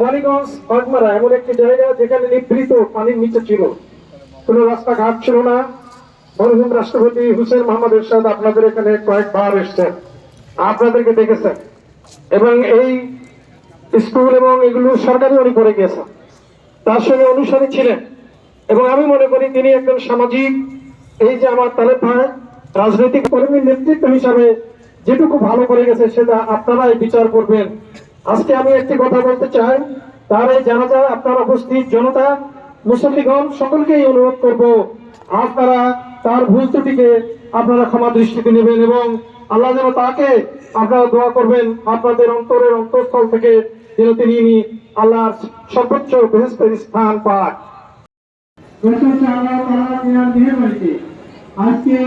মানিগঞ্জ বাগমারা এমন একটি জায়গা যেখানে নিভৃত পানির নিচে ছিল। কোন রাস্তাঘাট ছিল না। মরহুম রাষ্ট্রপতি হুসেন মোহাম্মদ এরশাদ আপনাদের এখানে কয়েকবার এসছেন। আপনাদেরকে দেখেছেন। এবং এই স্কুল এবং এগুলো সরকারি উনি করে গিয়েছেন। তার সঙ্গে অনুসারী ছিলেন। এবং আমি মনে করি তিনি একজন সামাজিক, এই যে আমার তালে ভাই, রাজনৈতিক কর্মীর নেতৃত্ব হিসাবে যেটুকু ভালো করে গেছে সেটা আপনারাই বিচার করবেন। আজকে আমি একটি কথা বলতে চাই। তার এই জানাজা আপনারা উপস্থিত জনতা, মুসল্লিগণ, সকলকেই অনুরোধ করব, আপনারা তার ভুল ত্রুটিকে আপনারা ক্ষমা দৃষ্টিতে নেবেন এবং আল্লাহ যেন তাকে আপনারা দোয়া করবেন, আপনাদের অন্তরের অন্তঃস্থল থেকে যেন তিনি আল্লাহর সর্বোচ্চ বৃহস্পতি স্থান পান। আজকে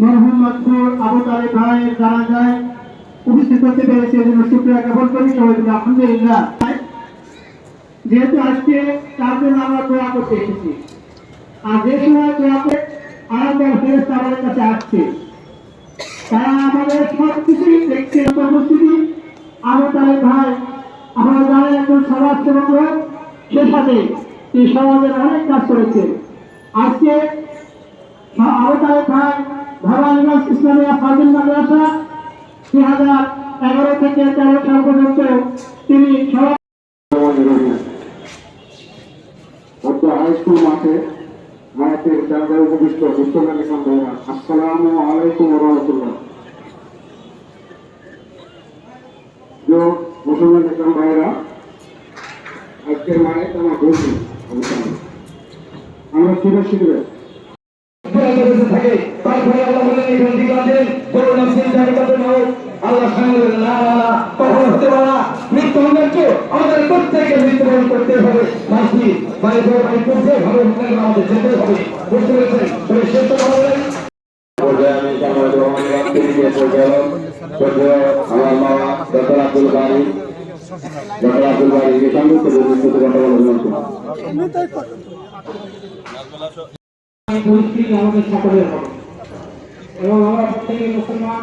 মরহুম মাকবুর আবু তালেব ভাইয়ের জানাজায় উপস্থিত হতে পেরেছে এজন্য শুক্রিয়া জ্ঞাপন করি। সবাই আলহামদুলিল্লাহ। যেহেতু আজকে তার জন্য আমরা দোয়া করতে এসেছি। আর যে সময় দোয়া করে আরামদার ফেরত আমাদের কাছে আসছে। তারা আমাদের সব কিছুই দেখছে, উপস্থিতি। আবু তালেব ভাই আমরা জানেন একজন সমাজ সেবক সে সাথে এই সমাজের অনেক কাজ করেছে। আজকে থেকে তেরো সাল পর্যন্ত তিনি সমাজ অর্থ মাঠে মায়াতের জায়গায় উপবিষ্ট মুসলমান ইসলাম ভাইরা আসসালামু আলাইকুম রহমতুল্লাহ। মুসলমান ইসলাম ভাইরা আজকের মায়াত আমার বলছি আমরা শিখে শিখবে থাকে তারপরে আল্লাহ বলেন এখানে দিকে আছেন বলুন আপনি নাও আল্লাহ সঙ্গে না না না কখন হতে পারে না। মৃত্যু অনিবার্য আমাদের প্রত্যেকে মৃত্যুবরণ করতে হবে। মাসি বাড়ি ঘর বাড়ি করতে হবে আমাদের যেতে হবে। বুঝতে পেরেছেন? তবে আমি আমার ডক্টর আব্দুল বাড়ি ডক্টর আব্দুল বাড়ি এই পরিস্থিতি আমাদের সকলের হবে এবং আমরা প্রত্যেকে মুসলমান।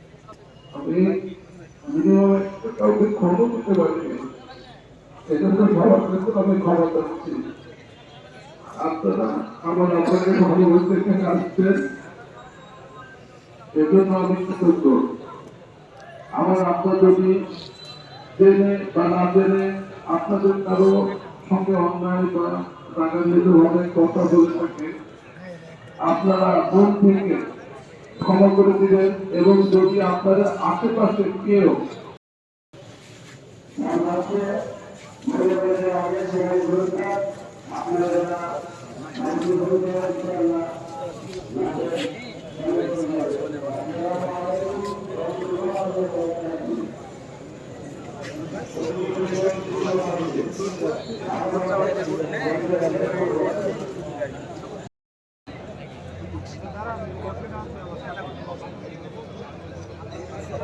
মিনিমাম কাউকে ক্ষমা করতে পারিনি এজন্য সবার কাছে আমি ক্ষমা চাচ্ছি আপনারা আমার আপনাকে ভালোবাসতে এখানে আসছেন এজন্য আমি কৃতজ্ঞ। আমার আপনার যদি জেনে বা না জেনে আপনাদের কারও সঙ্গে অন্যায় বা রাগান্বিত ভাবে কথা বলে থাকে, আপনারা মন থেকে ক্ষমা করে দিবেন এবং যদি আপনাদের আশেপাশে কেউ আপনারা